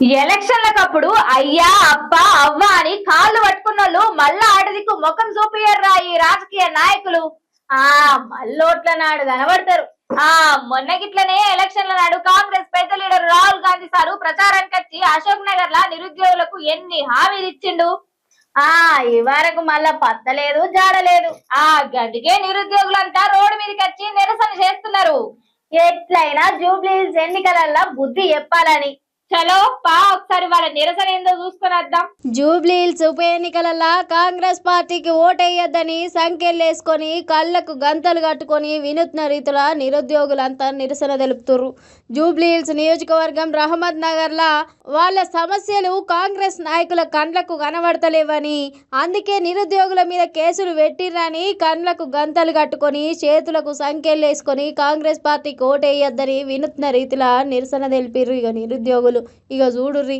ఎలక్షన్లకప్పుడు అయ్యా అప్ప అవ్వ అని కాళ్ళు పట్టుకున్నోళ్ళు మళ్ళా ఆడదిక్కు ముఖం చూపియర్రా ఈ రాజకీయ నాయకులు. ఆ మల్లోట్ల నాడు కనబడతారు. ఆ మొన్న గిట్లనే ఎలక్షన్ల నాడు కాంగ్రెస్ పెద్ద లీడర్ రాహుల్ గాంధీ సారు ప్రచారానికి వచ్చి అశోక్ నగర్ లా నిరుద్యోగులకు ఎన్ని హామీలు ఇచ్చిండు? ఆ ఈ వరకు మళ్ళా పత్తలేదు జాడలేదు. ఆ గదికే నిరుద్యోగులంతా రోడ్డు మీదకి వచ్చి నిరసన చేస్తున్నారు. ఎట్లయినా జూబ్లీ ఎన్నికలల్లా బుద్ధి చెప్పాలని. చలో పా ఒకసారి వాళ్ళ నిరసన ఏందో చూసుకొని వద్దాం. జూబ్లీహిల్స్ ఉప ఎన్నికలలో కాంగ్రెస్ పార్టీకి ఓటేయొద్దని సంఖ్యలేసుకొని కళ్ళకు గంతలు కట్టుకొని వినూత్న రీతిలో నిరుద్యోగులంతా నిరసన తెలుపుతుర్రు. జూబ్లీహిల్స్ నియోజకవర్గం రహమద్ నగర్లా వాళ్ళ సమస్యలు కాంగ్రెస్ నాయకుల కండ్లకు కనబడతలేవని అందుకే నిరుద్యోగుల మీద కేసులు పెట్టిర్రని కండ్లకు గంతలు కట్టుకొని చేతులకు సంఖ్యలేసుకొని కాంగ్రెస్ పార్టీకి ఓటేయొద్దని వినూత్న రీతిలో నిరసన తెలిపిరు ఇక నిరుద్యోగులు. ఇక చూడుర్రి.